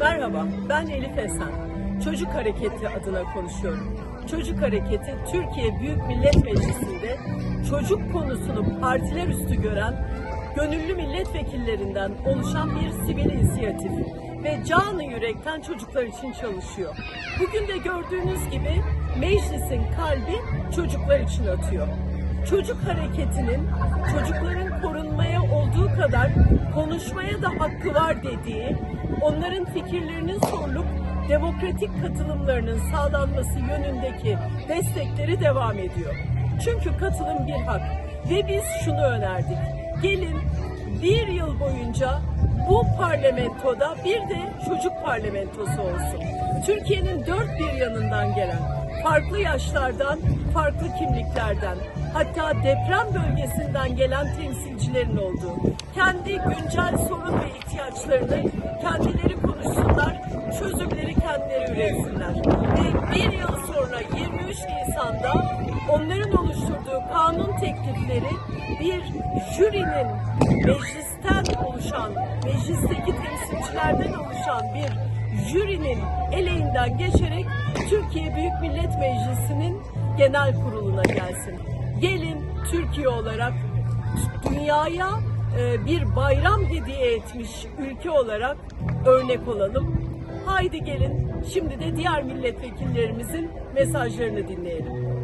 Merhaba, ben Elif Esen. Çocuk Hareketi adına konuşuyorum. Çocuk Hareketi, Türkiye Büyük Millet Meclisi'nde çocuk konusunu partiler üstü gören gönüllü milletvekillerinden oluşan bir sivil inisiyatif ve canı yürekten çocuklar için çalışıyor. Bugün de gördüğünüz gibi meclisin kalbi çocuklar için atıyor. Çocuk hareketinin çocukların korunmaya kadar konuşmaya da hakkı var dediği, onların fikirlerinin sorulup demokratik katılımlarının sağlanması yönündeki destekleri devam ediyor. Çünkü katılım bir hak ve biz şunu önerdik. Gelin bir yıl boyunca bu parlamentoda bir de çocuk parlamentosu olsun. Türkiye'nin dört bir yanından gelen farklı yaşlardan, farklı kimliklerden, hatta deprem bölgesinden gelen temsilcilerin olduğu, kendi güncel sorun ve ihtiyaçlarını kendileri konuşsunlar, çözümleri kendileri üretsinler. Ve bir yıl sonra 23 Nisan'da onların oluşturduğu kanun teklifleri bir jürinin meclisten oluşan, meclisteki temsilcilerden oluşan bir jürinin eleğinden geçerek Türkiye Büyük Millet Meclisi'nin genel kuruluna gelsin. Gelin Türkiye olarak dünyaya e, bir bayram hediye etmiş ülke olarak örnek olalım. Haydi gelin şimdi de diğer milletvekillerimizin mesajlarını dinleyelim.